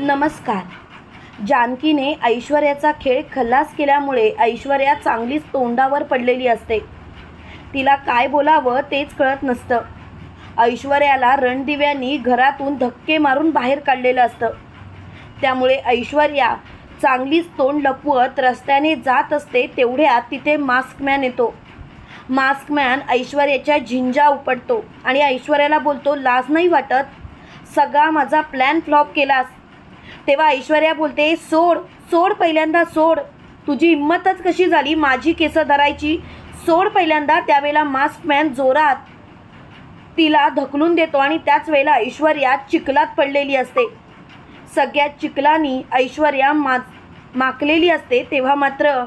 नमस्कार. जानकीने ऐश्वर्याचा खेळ खल्लास केल्यामुळे ऐश्वर्या चांगलीच तोंडावर पडलेली असते. तिला काय बोलावं तेच कळत नसतं. ऐश्वर्याला रणदिव्यांनी घरातून धक्के मारून बाहेर काढलेलं असतं. त्यामुळे ऐश्वर्या चांगलीच तोंड लपवत रस्त्याने जात असते तेवढ्यात तिथे मास्कमॅन येतो. मास्कमॅन ऐश्वर्याच्या झिंजा उपटतो आणि ऐश्वर्याला बोलतो लाज नाही वाटत. सगळा माझा प्लॅन फ्लॉप केलास. तेव्हा ऐश्वर्या बोलते सोड सोड पहिल्यांदा सोड. तुझी हिंमतच कशी झाली माझी केसं धरायची? सोड पहिल्यांदा त्यावेळेला मास्कमॅन जोरात तिला धकलून देतो आणि त्याच वेळेला ऐश्वर्या चिखलात पडलेली असते. सगळ्या चिखलानी ऐश्वर्या मा माकलेली असते. तेव्हा मात्र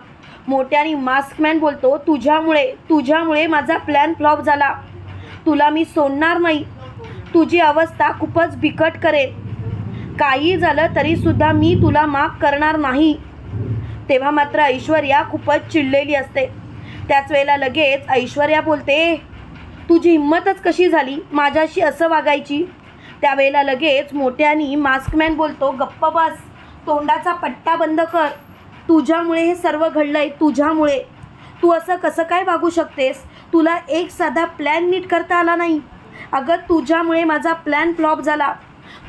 मोठ्याने मास्कमॅन बोलतो तुझ्यामुळे तुझ्यामुळे माझा प्लॅन फ्लॉप झाला. तुला मी सोडणार नाही. तुझी अवस्था खूपच बिकट करेल. काही झालं तरीसुद्धा मी तुला माफ करणार नाही. तेव्हा मात्र ऐश्वर्या खूपच चिडलेली असते. त्याच वेळेला लगेच ऐश्वर्या बोलते तुझी हिंमतच कशी झाली माझ्याशी असं वागायची? त्यावेळेला लगेच मोठ्यानी मास्कमॅन बोलतो गप्प बस तोंडाचा पट्टा बंद कर. तुझ्यामुळे हे सर्व घडलं आहे तुझ्यामुळे. तू असं कसं काय वागू शकतेस? तुला एक साधा प्लॅन नीट करता आला नाही. अगं तुझ्यामुळे माझा प्लॅन फ्लॉप झाला.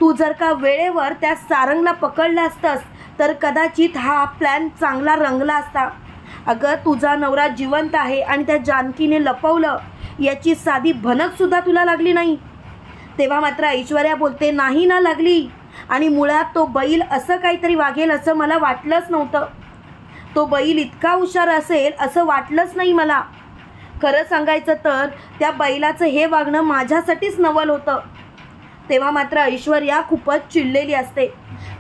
तू जर का वेळेवर त्या सारंगला पकडलं असतंस तर कदाचित हा प्लॅन चांगला रंगला असता. अगं तुझा नवरा जिवंत आहे आणि त्या जानकीने लपवलं. याची साधी भनकसुद्धा तुला लागली नाही. तेव्हा मात्र ऐश्वर्या बोलते नाही ना लागली. आणि मुळात तो बैल असं काहीतरी वागेल असं मला वाटलंच नव्हतं. तो बैल इतका हुशार असेल असं वाटलंच नाही मला. खरं सांगायचं तर त्या बैलाचं हे वागणं माझ्यासाठीच नवल होतं. तेव्हा मात्र ऐश्वर्या खूपच चिडलेली असते.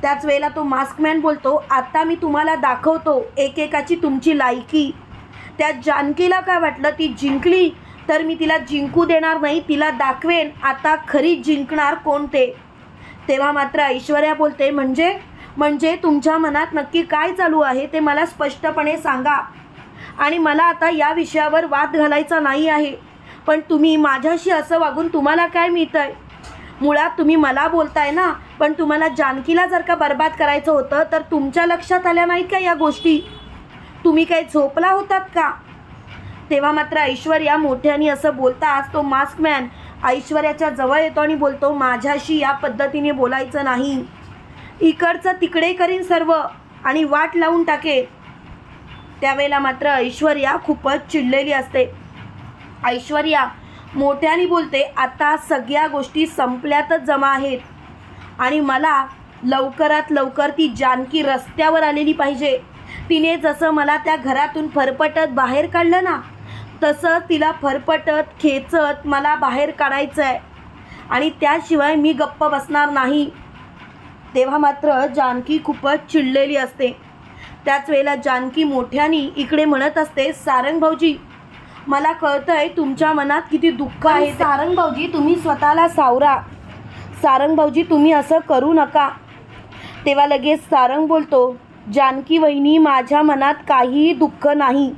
त्याच वेळेला तो मास्कमॅन बोलतो आत्ता मी तुम्हाला दाखवतो एकेकाची तुमची लायकी. त्या जानकीला काय वाटलं ती जिंकली तर मी तिला जिंकू देणार नाही तिला दाखवेन आता खरी जिंकणार कोणते तेव्हा मात्र ऐश्वर्या बोलते म्हणजे म्हणजे तुमच्या मनात नक्की काय चालू आहे ते मला स्पष्टपणे सांगा. आणि मला आता या विषयावर वाद घालायचा नाही आहे. पण तुम्ही माझ्याशी असं वागून तुम्हाला काय मिळतं आहे मुळात तुम्ही मला बोलताय ना पण तुम्हाला जानकीला जर का बर्बाद करायचं होतं तर तुमच्या लक्षात आल्या नाहीत का या गोष्टी? तुम्ही काही झोपला होतात का? तेव्हा मात्र ऐश्वर्या मोठ्याने असं बोलताच तो मास्कमॅन ऐश्वर्याच्या जवळ येतो आणि बोलतो माझ्याशी या पद्धतीने बोलायचं नाही. इकडचं तिकडे करीन सर्व आणि वाट लावून टाके त्यावेळेला मात्र ऐश्वर्या खूपच चिडलेली असते. ऐश्वर्या मोठ्याने बोलते आता सगळ्या गोष्टी संपल्यातच जमा आहेत. आणि मला लवकरात लवकर ती जानकी रस्त्यावर आलेली पाहिजे. तिने जसं मला त्या घरातून फरफटत बाहेर काढलं ना तसं तिला फरफटत खेचत मला बाहेर काढायचं आहे आणि त्याशिवाय मी गप्प बसणार नाही. तेव्हा मात्र जानकी खूपच चिडलेली असते. त्याच वेळेला जानकी मोठ्यानी इकडे म्हणत असते सारंग भाऊजी मला कळतंय तुमच्या मनात किती दुःख आहे सारंग भाऊजी तुम्ही स्वतःला सावरा. सारंग भाऊजी तुम्ही असं करू नका. तेव्हा लगेच सारंग बोलतो जानकी वहिनी माझ्या मनात काहीही दुःख नाही.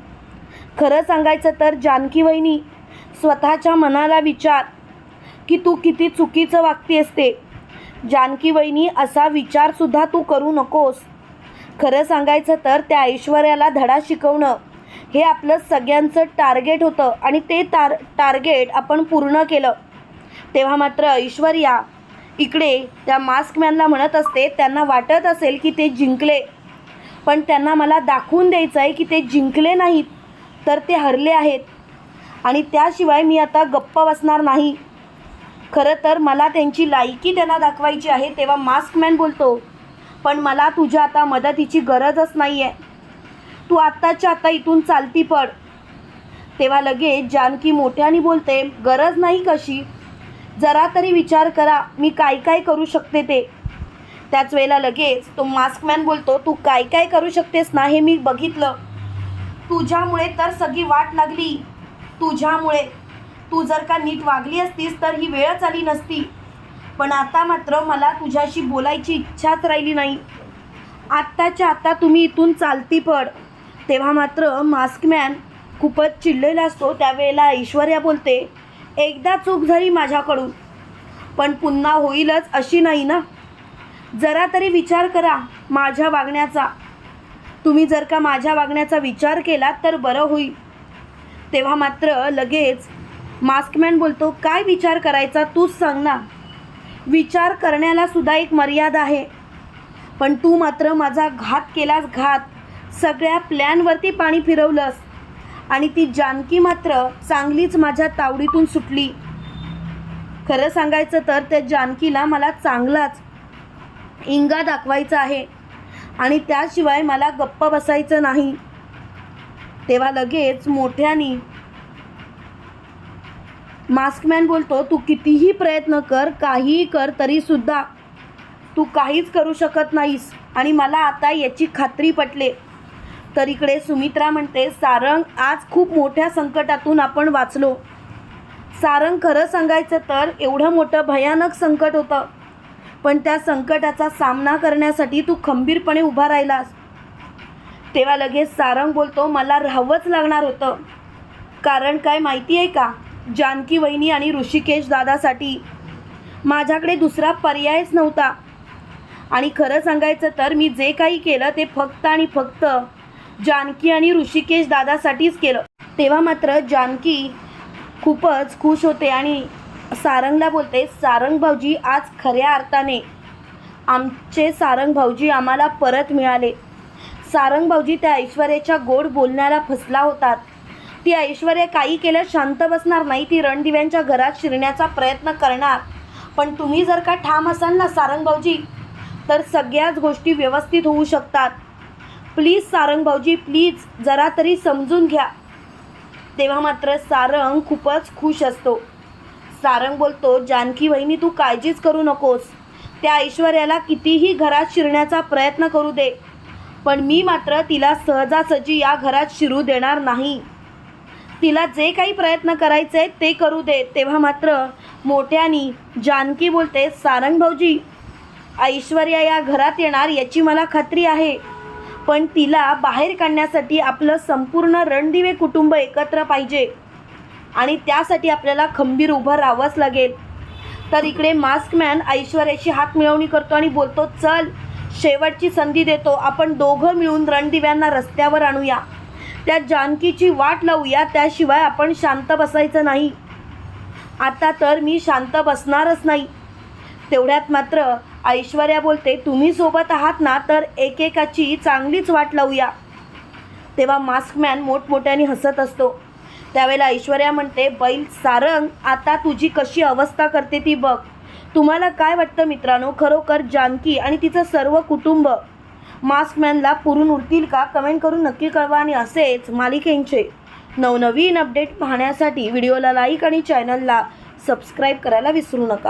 खरं सांगायचं तर जानकी वहिनी स्वतःच्या मनाला विचार की तू किती चुकीचं वागते असते. जानकी वहिनी असा विचारसुद्धा तू करू नकोस. खरं सांगायचं तर त्या ऐश्वर्याला धडा शिकवणं. हे आपलं सगळ्यांचं टार्गेट होतं आणि ते टार टार्गेट आपण पूर्ण केलं. तेव्हा मात्र ऐश्वर्या इकडे त्या मास्कमॅनला म्हणत असते त्यांना वाटत असेल की ते जिंकले. पण त्यांना मला दाखवून द्यायचं आहे की ते जिंकले नाहीत तर ते हरले आहेत. आणि त्याशिवाय मी आता गप्प बसणार नाही. खरं तर मला त्यांची लायकी त्यांना दाखवायची आहे तेव्हा मास्कमॅन बोलतो पण मला तुझ्या आता मदतीची गरजच नाही आहे तू आत्ताच्या आत्ता इथून चालती पड. तेव्हा लगेच जानकी मोठ्याने बोलते गरज नाही कशी? जरा तरी विचार करा मी काय काय करू शकते ते. त्याच वेळेला लगेच तो मास्कमॅन बोलतो तू काय काय करू शकतेस ना हे मी बघितलं. तुझ्यामुळे तर सगळी वाट लागली. तुझ्यामुळे. तू जर का नीट वागली असतीस तर ही वेळच आली नसती. पण आता मात्र मला तुझ्याशी बोलायची इच्छाच राहिली नाही. आत्ताच्या आत्ता तुम्ही इथून चालती पड. तेव्हा मात्र मास्कमॅन खूपच चिडलेला असतो. त्यावेळेला ऐश्वर्या बोलते एकदा चूक झाली माझ्याकडून पण पुन्हा होईलच अशी नाही ना? जरा तरी विचार करा माझ्या वागण्याचा. तुम्ही जर का माझ्या वागण्याचा विचार केला तर बरं होईल. तेव्हा मात्र लगेच मास्कमॅन बोलतो काय विचार करायचा तूच सांग ना. विचार करण्याला सुद्धा एक मर्यादा आहे. पण तू मात्र माझा घात केलास घात. सगळ्या प्लॅनवरती पाणी फिरवलंस. आणि ती जानकी मात्र चांगलीच माझ्या तावडीतून सुटली. खरं सांगायचं तर त्या जानकीला मला चांगलाच इंगा दाखवायचा आहे. आणि त्याशिवाय मला गप्प बसायचं नाही. तेव्हा लगेच मोठ्यानी मास्कमॅन बोलतो तू कितीही प्रयत्न कर काहीही कर तरीसुद्धा तू काहीच करू शकत नाहीस. आणि मला आता याची खात्री पटले. तर इकडे सुमित्रा म्हणते सारंग आज खूप मोठ्या संकटातून आपण वाचलो. सारंग खरं सांगायचं तर एवढं मोठं भयानक संकट होतं. पण त्या संकटाचा सामना करण्यासाठी तू खंबीरपणे उभा राहिलास. तेव्हा लगेच सारंग बोलतो मला राहावंच लागणार होतं. कारण काय माहिती आहे का? जानकी वहिनी आणि ऋषिकेश दादासाठी. माझ्याकडे दुसरा पर्यायच नव्हता. आणि खरं सांगायचं तर मी जे काही केलं ते फक्त आणि फक्त जानकी आणि ऋषिकेश दादासाठीच केलं. तेव्हा मात्र जानकी खूपच खुश होते आणि सारंगला बोलते सारंग भाऊजी आज खऱ्या अर्थाने आमचे सारंग भाऊजी आम्हाला परत मिळाले. सारंग भाऊजी त्या ऐश्वर्याच्या गोड बोलण्याला फसला होतात. ती ऐश्वर्या काही केलं शांत बसणार नाही ती रणदिव्यांच्या घरात शिरण्याचा प्रयत्न करणार. पण तुम्ही जर का ठाम असाल ना सारंग भाऊजी तर सगळ्याच गोष्टी व्यवस्थित होऊ शकतात. प्लीज सारंग भाऊजी प्लीज जरा तरी समजून घ्या. तेव्हा मात्र सारंग खूपच खुश असतो. सारंग बोलतो जानकी वहिनी तू काळजीच करू नकोस. त्या ऐश्वर्याला कितीही घरात शिरण्याचा प्रयत्न करू दे. पण मी मात्र तिला सहजासहजी या घरात शिरू देणार नाही. तिला जे काही प्रयत्न करायचे ते करू दे. तेव्हा मात्र मोठ्यानी जानकी बोलते सारंग भाऊजी ऐश्वर्या या घरात येणार याची मला खात्री आहे. पण तिला बाहेर काढण्यासाठी आपलं संपूर्ण रणदिवे कुटुंब एकत्र पाहिजे. आणि त्यासाठी आपल्याला खंबीर उभं राहावंच लागेल. तर इकडे मास्कमॅन ऐश्वर्याची हात मिळवणी करतो आणि बोलतो चल शेवटची संधी देतो. आपण दोघं मिळून रणदिव्यांना रस्त्यावर आणूया. त्या जानकीची वाट लावूया. त्याशिवाय आपण शांत बसायचं नाही. आता तर मी शांत बसणारच नाही. तेवढ्यात मात्र ऐश्वर्या बोलते तुम्ही सोबत आहात ना तर एकेकाची चांगलीच वाट लावूया. तेव्हा मास्कमॅन मोठमोठ्याने हसत असतो. त्यावेळेला ऐश्वर्या म्हणते बैल सारंग आता तुझी कशी अवस्था करते ती बघ. तुम्हाला काय वाटतं मित्रांनो? खरोखर जानकी आणि तिचं सर्व कुटुंब मास्कमॅनला पुरून उरतील का? कमेंट करून नक्की कळवा आणि असेच मालिकेंचे नवनवीन अपडेट पाहण्यासाठी व्हिडिओला लाईक आणि चॅनलला सबस्क्राईब करायला विसरू नका.